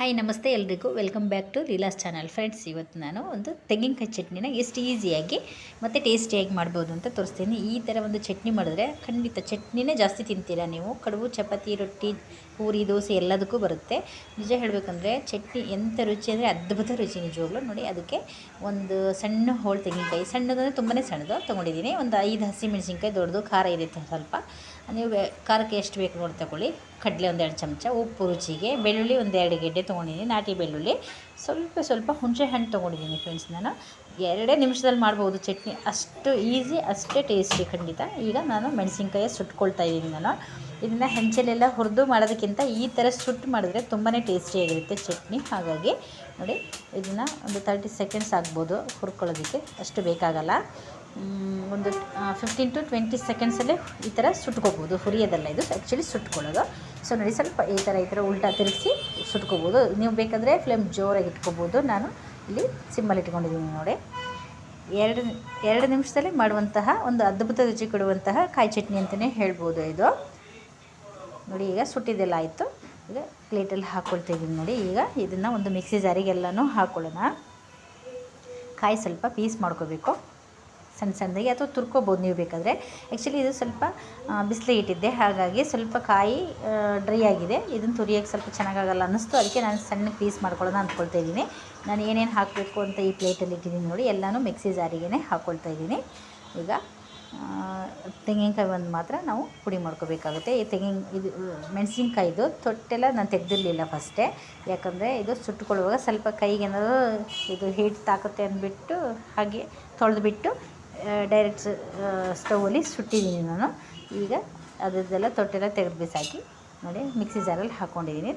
Hi ನಮಸ್ತೆ ಎಲ್ರಿಗೂ. Welcome back to Leela's channel friends ಇವತ್ತು ನಾನು ಒಂದು ತೆಂಗಿನಕಾಯಿ ಚಟ್ನಿನ ಎಷ್ಟು ಈಸಿಯಾಗಿ ಮತ್ತು ಟೇಸ್ಟಿಯಾಗಿ ಮಾಡ್ಬೋದು ಅಂತ ತೋರಿಸ್ತೀನಿ. ಈ ಥರ ಒಂದು ಚಟ್ನಿ ಮಾಡಿದ್ರೆ ಖಂಡಿತ ಚಟ್ನಿನೇ ಜಾಸ್ತಿ ತಿಂತೀರಾ ನೀವು? ಕಡುಬು, ಚಪಾತಿ, ರೊಟ್ಟಿ, ಪೂರಿ, ದೋಸೆ ಎಲ್ಲದಕ್ಕೂ ಬರುತ್ತೆ. ನಿಜ ಹೇಳಬೇಕಂದ್ರೆ ಚಟ್ನಿ ಎಂಥ ರುಚಿ ಅಂದರೆ ಅದ್ಭುತ ರುಚಿ ನಿಜವಾಗ್ಲೂ. ನೋಡಿ, ಅದಕ್ಕೆ ಒಂದು ಸಣ್ಣ ಹೋಳು ತೆಂಗಿನಕಾಯಿ. ಸಣ್ಣದಂದರೆ ತುಂಬಾ ಸಣ್ಣದು. ತೊಗೊಂಡಿದ್ದೀನಿ. ಒಂದು ಐದು ಹಸಿ ಮೆಣಸಿನ್ಕಾಯಿ, ದೊಡ್ಡದು, ಖಾರ ಇದೆ ಸ್ವಲ್ಪ. ನೀವು ಖಾರಕ್ಕೆ ಎಷ್ಟು ಬೇಕು ನೋಡಿ ತಗೊಳ್ಳಿ. ಕಡಲೆ ಒಂದೆರಡು ಚಮಚ, ಉಪ್ಪು ರುಚಿಗೆ, ಬೆಳ್ಳುಳ್ಳಿ ಒಂದೆರಡು ಗೆಡ್ಡೆ ತೊಗೊಂಡಿದ್ದೀನಿ, ನಾಟಿ ಬೆಳ್ಳುಳ್ಳಿ. ಸ್ವಲ್ಪ ಸ್ವಲ್ಪ ಹುಣಸೆ ಹಣ್ಣು ತೊಗೊಂಡಿದ್ದೀನಿ ಫ್ರೆಂಡ್ಸ್ ನಾನು. ಎರಡೇ ನಿಮಿಷದಲ್ಲಿ ಮಾಡ್ಬೋದು ಚಟ್ನಿ. ಅಷ್ಟು ಈಸಿ ಅಷ್ಟೇ ಟೇಸ್ಟಿ ಖಂಡಿತ. ಈಗ ನಾನು ಮೆಣಸಿನ್ಕಾಯಿ ಸುಟ್ಕೊಳ್ತಾ ಇದ್ದೀನಿ ನಾನು. ಇದನ್ನು ಹೆಂಚಲೆಲ್ಲ ಹುರಿದು ಮಾಡೋದಕ್ಕಿಂತ ಈ ಥರ ಸುಟ್ಟು ಮಾಡಿದ್ರೆ ತುಂಬಾ ಟೇಸ್ಟಿಯಾಗಿರುತ್ತೆ ಚಟ್ನಿ. ಹಾಗಾಗಿ ನೋಡಿ, ಇದನ್ನು ಒಂದು ತರ್ಟಿ ಸೆಕೆಂಡ್ಸ್ ಆಗ್ಬೋದು ಹುರ್ಕೊಳ್ಳೋದಕ್ಕೆ. ಅಷ್ಟು ಬೇಕಾಗಲ್ಲ. ಒಂದು ಫಿಫ್ಟೀನ್ ಟು ಟ್ವೆಂಟಿ ಸೆಕೆಂಡ್ಸಲ್ಲೇ ಈ ಥರ ಸುಟ್ಕೋಬೋದು. ಹುರಿಯೋದಲ್ಲ ಇದು ಆ್ಯಕ್ಚುಲಿ ಸುಟ್ಕೊಳ್ಳೋದು. ಸೊ ನೋಡಿ, ಸ್ವಲ್ಪ ಈ ಥರ ಈ ಥರ ಉಲ್ಟಾ ತಿರುಗಿಸಿ ಸುಟ್ಕೋಬೋದು. ನೀವು ಬೇಕಾದರೆ ಫ್ಲೇಮ್ ಜೋರಾಗಿ ಇಟ್ಕೋಬೋದು. ನಾನು ಇಲ್ಲಿ ಸಿಮ್ಮಲ್ಲಿ ಇಟ್ಕೊಂಡಿದ್ದೀನಿ ನೋಡಿ. ಎರಡು ಎರಡು ನಿಮಿಷದಲ್ಲಿ ಮಾಡುವಂತಹ ಒಂದು ಅದ್ಭುತ ರುಚಿ ಕೊಡುವಂತಹ ಕಾಯಿ ಚಟ್ನಿ ಅಂತಲೇ ಹೇಳ್ಬೋದು ಇದು. ನೋಡಿ, ಈಗ ಸುಟ್ಟಿದ್ದೆಲ್ಲ ಆಯಿತು. ಈಗ ಪ್ಲೇಟಲ್ಲಿ ಹಾಕ್ಕೊಳ್ತಾ ಇದ್ದೀನಿ ನೋಡಿ. ಈಗ ಇದನ್ನು ಒಂದು ಮಿಕ್ಸಿ ಜಾರಿಗೆಲ್ಲನೂ ಹಾಕ್ಕೊಳ್ಳೋಣ ಕಾಯಿ ಸ್ವಲ್ಪ ಪೀಸ್ ಮಾಡ್ಕೋಬೇಕು. ಸಣ್ಣ ಸಣ್ಣದಾಗಿ ಅಥವಾ ತುರ್ಕೋಬೋದು ನೀವು ಬೇಕಾದರೆ. ಆ್ಯಕ್ಚುಲಿ ಇದು ಸ್ವಲ್ಪ ಬಿಸಿಲಿಗೆ ಇಟ್ಟಿದ್ದೆ. ಹಾಗಾಗಿ ಸ್ವಲ್ಪ ಕಾಯಿ ಡ್ರೈ ಆಗಿದೆ. ಇದನ್ನು ತುರಿಯೋಕ್ಕೆ ಸ್ವಲ್ಪ ಚೆನ್ನಾಗಾಗಲ್ಲ ಅನ್ನಿಸ್ತು. ಅದಕ್ಕೆ ನಾನು ಸಣ್ಣ ಪೀಸ್ ಮಾಡ್ಕೊಳ್ಳೋಣ ಅಂದ್ಕೊಳ್ತಾ ಇದ್ದೀನಿ. ನಾನು ಏನೇನು ಹಾಕಬೇಕು ಅಂತ ಈ ಪ್ಲೇಟಲ್ಲಿ ಇಟ್ಟಿದ್ದೀನಿ ನೋಡಿ. ಎಲ್ಲನೂ ಮಿಕ್ಸಿ ಜಾರಿಗೇ ಹಾಕ್ಕೊಳ್ತಾ ಇದ್ದೀನಿ. ಈಗ ತೆಂಗಿನಕಾಯಿ ಒಂದು ಮಾತ್ರ ನಾವು ಪುಡಿ ಮಾಡ್ಕೋಬೇಕಾಗುತ್ತೆ. ಈ ತೆಂಗಿನ, ಇದು, ಮೆಣಸಿನ್ಕಾಯಿದು ತೊಟ್ಟೆಲ್ಲ ನಾನು ತೆಗೆದಿರಲಿಲ್ಲ ಫಸ್ಟೇ. ಯಾಕಂದರೆ ಇದು ಸುಟ್ಟುಕೊಳ್ಳುವಾಗ ಸ್ವಲ್ಪ ಕೈಗೆ ಏನಾದರೂ ಇದು ಹೀಟ್ ತಾಕುತ್ತೆ ಅಂದ್ಬಿಟ್ಟು ಹಾಗೆ ತೊಳೆದ್ಬಿಟ್ಟು ಡೈರೆಕ್ಟ್ ಸ್ಟೌವಲ್ಲಿ ಸುಟ್ಟಿದ್ದೀನಿ ನಾನು. ಈಗ ಅದರದ್ದೆಲ್ಲ ತೊಟ್ಟೆಲ್ಲ ತೆಗೆದು ಬಿಸಾಕಿ ನೋಡಿ, ಮಿಕ್ಸಿ ಜಾರಲ್ಲಿ ಹಾಕ್ಕೊಂಡಿದ್ದೀನಿ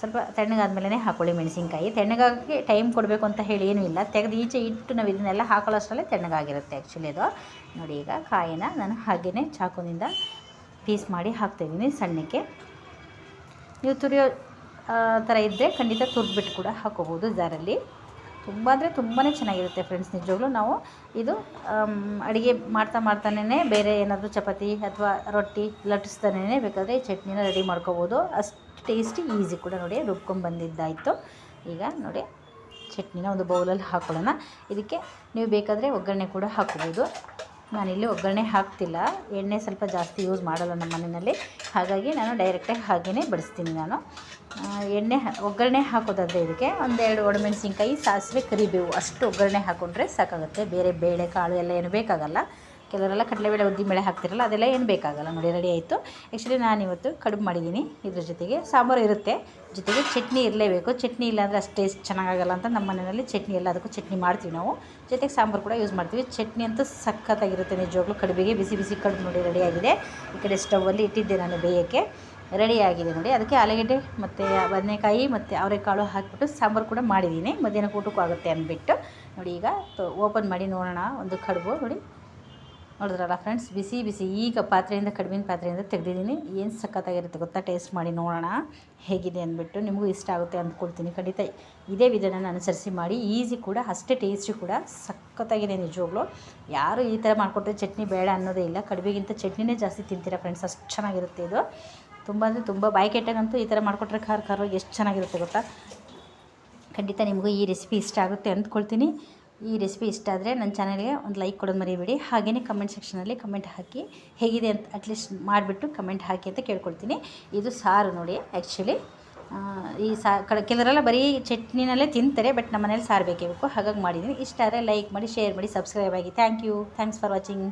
ಸ್ವಲ್ಪ ತಣ್ಣಗಾದ್ಮೇಲೆ ಹಾಕ್ಕೊಳ್ಳಿ ಮೆಣಸಿನ್ಕಾಯಿ. ತಣ್ಣಗಾಗಿ ಟೈಮ್ ಕೊಡಬೇಕು ಅಂತ ಹೇಳಿ ಏನೂ ಇಲ್ಲ. ತೆಗೆದು ಈಚೆ ಇಟ್ಟು ನಾವು ಇದನ್ನೆಲ್ಲ ಹಾಕೊಳ್ಳೋಷ್ಟರಲ್ಲೇ ತಣ್ಣಗಾಗಿರುತ್ತೆ ಆ್ಯಕ್ಚುಲಿ ಅದು. ನೋಡಿ ಈಗ ಕಾಯಿನ ನಾನು ಹಾಗೆಯೇ ಚಾಕುನಿಂದ ಪೀಸ್ ಮಾಡಿ ಹಾಕ್ತಾಯಿದ್ದೀನಿ ಸಣ್ಣಕ್ಕೆ. ನೀವು ತುರಿಯೋ ಥರ ಇದ್ದರೆ ಖಂಡಿತ ತುರಿದ್ಬಿಟ್ಟು ಕೂಡ ಹಾಕೋಬೋದು ಜಾರಲ್ಲಿ. ತುಂಬ ಅಂದರೆ ತುಂಬಾ ಚೆನ್ನಾಗಿರುತ್ತೆ ಫ್ರೆಂಡ್ಸ್ ನಿಜವಾಗ್ಲೂ. ನಾವು ಇದು ಅಡುಗೆ ಮಾಡ್ತಾ ಮಾಡ್ತಾನೇ ಬೇರೆ ಏನಾದರೂ ಚಪಾತಿ ಅಥವಾ ರೊಟ್ಟಿ ಲಟ್ಟಿಸ್ತಾನೇ ಬೇಕಾದರೆ ಚಟ್ನಿನ ರೆಡಿ ಮಾಡ್ಕೋಬೋದು. ಅಷ್ಟು ಟೇಸ್ಟಿ ಈಸಿ ಕೂಡ ನೋಡಿ ರುಬ್ಕೊಂಡ್ಬಂದಿದ್ದಾಯಿತು ಈಗ ನೋಡಿ ಚಟ್ನಿನ ಒಂದು ಬೌಲಲ್ಲಿ ಹಾಕ್ಕೊಳ್ಳೋಣ ಇದಕ್ಕೆ ನೀವು ಬೇಕಾದರೆ ಒಗ್ಗರಣೆ ಕೂಡ ಹಾಕ್ಕೋಬೋದು ನಾನಿಲ್ಲಿ ಒಗ್ಗರಣೆ ಹಾಕ್ತಿಲ್ಲ. ಎಣ್ಣೆ ಸ್ವಲ್ಪ ಜಾಸ್ತಿ ಯೂಸ್ ಮಾಡಲ್ಲ ನಮ್ಮ ಮನೆಯಲ್ಲಿ. ಹಾಗಾಗಿ ನಾನು ಡೈರೆಕ್ಟಾಗಿ ಹಾಗೆಯೇ ಬಡಿಸ್ತೀನಿ ನಾನು. ಎಣ್ಣೆ ಒಗ್ಗರಣೆ ಹಾಕೋದಾದರೆ ಇದಕ್ಕೆ ಒಂದೆರಡು ಒಣಮೆಣಸಿನ್ಕಾಯಿ ಸಾಸಿವೆ, ಕರಿಬೇವು ಅಷ್ಟು ಒಗ್ಗರಣೆ ಹಾಕ್ಕೊಂಡ್ರೆ ಸಾಕಾಗುತ್ತೆ. ಬೇರೆ ಬೇಳೆ ಕಾಳು ಎಲ್ಲ ಏನು ಬೇಕಾಗಲ್ಲ. ಕೆಲವರೆಲ್ಲ ಕಡಲೆಬೇಳೆ ಉದ್ದಿನಬೇಳೆ ಹಾಕ್ತಿರಲ್ಲ, ಅದೆಲ್ಲ ಏನು ಬೇಕಾಗಲ್ಲ ನೋಡಿ ರೆಡಿ ಆಯಿತು. ಆ್ಯಕ್ಚುಲಿ ನಾನು ಇವತ್ತು ಕಡುಬು ಮಾಡಿದ್ದೀನಿ. ಇದ್ರ ಜೊತೆಗೆ ಸಾಂಬಾರು ಇರುತ್ತೆ. ಜೊತೆಗೆ ಚಟ್ನಿ ಇರಲೇಬೇಕು. ಚಟ್ನಿ ಇಲ್ಲಾಂದರೆ ಅಷ್ಟು ಟೇಸ್ಟ್ ಚೆನ್ನಾಗಾಗಲ್ಲ ಅಂತ ನಮ್ಮ ಮನೆಯಲ್ಲಿ ಚಟ್ನಿ ಎಲ್ಲ ಅದಕ್ಕೂ ಚಟ್ನಿ ಮಾಡ್ತೀವಿ ನಾವು. ಜೊತೆಗೆ ಸಾಂಬಾರು ಕೂಡ ಯೂಸ್ ಮಾಡ್ತೀವಿ. ಚಟ್ನಿ ಅಂತೂ ಸಖತ್ತಾಗಿರುತ್ತೆ ನಿಜವಾಗ್ಲೂ. ಕಡುಬಿಗೆ ಬಿಸಿ ಬಿಸಿ ಕಡುಬು ನೋಡಿ ರೆಡಿಯಾಗಿದೆ ಈ ಕಡೆ ಸ್ಟವಲ್ಲಿ ಇಟ್ಟಿದ್ದೆ ನಾನು ಬೇಯಕ್ಕೆ. ರೆಡಿ ಆಗಿದೆ ನೋಡಿ. ಅದಕ್ಕೆ ಆಲೂಗೆಡ್ಡೆ ಮತ್ತು ಬದನೆಕಾಯಿ ಮತ್ತು ಅವರೆಕಾಳು ಹಾಕಿಬಿಟ್ಟು ಸಾಂಬಾರು ಕೂಡ ಮಾಡಿದ್ದೀನಿ. ಮಧ್ಯಾಹ್ನ ಊಟಕ್ಕೂ ಆಗುತ್ತೆ ಅಂದ್ಬಿಟ್ಟು. ನೋಡಿ ಈಗ ಓಪನ್ ಮಾಡಿ ನೋಡೋಣ ಒಂದು ಕಡುಬು. ನೋಡಿ. ನೋಡಿದ್ರಲ್ಲ ಫ್ರೆಂಡ್ಸ್ ಬಿಸಿ ಬಿಸಿ ಈಗ ಪಾತ್ರೆಯಿಂದ ಕಡಿಮೆ ಪಾತ್ರೆಯಿಂದ ತೆಗೆದಿದ್ದೀನಿ. ಏನು ಸಖತ್ತಾಗಿರುತ್ತೆ ಗೊತ್ತಾ? ಟೇಸ್ಟ್ ಮಾಡಿ ನೋಡೋಣ. ಹೇಗಿದೆ ಅಂದ್ಬಿಟ್ಟು ನಿಮಗೂ ಇಷ್ಟ ಆಗುತ್ತೆ ಅಂದ್ಕೊಳ್ತೀನಿ ಖಂಡಿತ. ಇದೇ ವಿಧಾನ ಅನುಸರಿಸಿ ಮಾಡಿ ಈಸಿ ಕೂಡ, ಅಷ್ಟೇ ಟೇಸ್ಟಿ ಕೂಡ, ಸಖತ್ತಾಗಿದೆ ನಿಜವಾಗ್ಲೂ. ಯಾರು ಈ ಥರ ಮಾಡಿಕೊಟ್ರೆ ಚಟ್ನಿ ಬೇಡ ಅನ್ನೋದೇ ಇಲ್ಲ. ಕಡಿಮೆಗಿಂತ ಚಟ್ನಿನೇ ಜಾಸ್ತಿ ತಿಂತೀರಾ ಫ್ರೆಂಡ್ಸ್ ಅಷ್ಟು ಚೆನ್ನಾಗಿರುತ್ತೆ ಇದು. ತುಂಬ ಅಂದರೆ ತುಂಬ ಬಾಯಿ ಕೆಟ್ಟಾಗಂತೂ ಈ ಥರ ಮಾಡಿಕೊಟ್ರೆ ಖಾರ ಖಾರ ಎಷ್ಟು ಚೆನ್ನಾಗಿರುತ್ತೆ ಗೊತ್ತಾ? ಖಂಡಿತ ನಿಮಗೂ ಈ ರೆಸಿಪಿ ಇಷ್ಟ ಆಗುತ್ತೆ ಅಂದ್ಕೊಳ್ತೀನಿ. ಈ ರೆಸಿಪಿ ಇಷ್ಟ ಆದರೆ ನನ್ನ ಚಾನಲ್ಗೆ ಒಂದು ಲೈಕ್ ಕೊಡೋದು ಮರಿಬೇಡಿ. ಹಾಗೆಯೇ ಕಮೆಂಟ್ ಸೆಕ್ಷನಲ್ಲಿ ಕಮೆಂಟ್ ಹಾಕಿ. ಹೇಗಿದೆ ಅಂತ ಅಟ್ಲೀಸ್ಟ್ ಮಾಡಿಬಿಟ್ಟು ಕಮೆಂಟ್ ಹಾಕಿ ಅಂತ ಕೇಳ್ಕೊಳ್ತೀನಿ. ಇದು ಸಾರು ನೋಡಿ ಆ್ಯಕ್ಚುಲಿ ಈ ಸಾ ಕೆಲವರೆಲ್ಲ ಬರೀ ಚಟ್ನಿನಲ್ಲೇ ತಿಂತಾರೆ ಬಟ್ ನಮ್ಮ ಮನೇಲಿ ಸಾರು ಬೇಕೇ ಬೇಕು. ಹಾಗಾಗಿ ಮಾಡಿದ್ದೀನಿ ಇಷ್ಟ ಆದರೆ ಲೈಕ್ ಮಾಡಿ ಶೇರ್ ಮಾಡಿ ಸಬ್ಸ್ಕ್ರೈಬ್ ಆಗಿ. Thank you thanks for watching